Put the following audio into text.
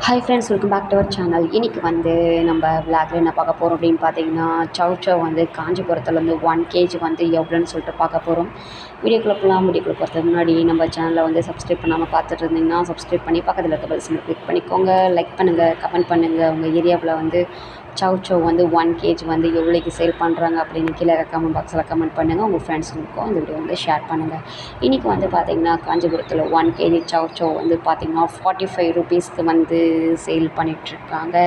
Hi friends welcome back to our channel இன்றைக்கி வந்து நம்ம விளாக்ல என்ன பார்க்க போகிறோம் அப்படின்னு பார்த்தீங்கன்னா சவ் சவ் வந்து காஞ்சிபுரத்தில் வந்து ஒன் கேஜி வந்து எவ்வளோன்னு சொல்லிட்டு பார்க்க போகிறோம் வீடியோக்குள்ளே போகலாம். வீடியோக்குள்ளே போகிறதுக்கு முன்னாடி நம்ம சேனலை வந்து சப்ஸ்கிரைப் பண்ணாமல் பார்த்துட்டு இருந்தீங்கன்னா சப்ஸ்கிரைப் பண்ணி பக்கத்தில் இருக்க பெல் சிம்பிள் கிளிக் பண்ணிக்கோங்க. லைக் பண்ணுங்கள் கமெண்ட் பண்ணுங்கள் உங்கள் ஏரியாவில் வந்து சவ் சவ் வந்து ஒன் கேஜி வந்து எவ்வளோக்கு சேல் பண்ணுறாங்க அப்படின்னு கீழே கமெண்ட் பாக்ஸில் கமெண்ட் பண்ணுங்கள் உங்கள் ஃப்ரெண்ட்ஸுங்களுக்கும் இந்த வீடியோ வந்து ஷேர் பண்ணுங்கள் இன்றைக்கி வந்து பார்த்திங்கன்னா காஞ்சிபுரத்தில் ஒன் கேஜி சவ் சவ் வந்து பார்த்திங்கன்னா ஃபார்ட்டி ஃபைவ் ருபீஸ்க்கு வந்து சேல் பண்ணிகிட்ருக்காங்க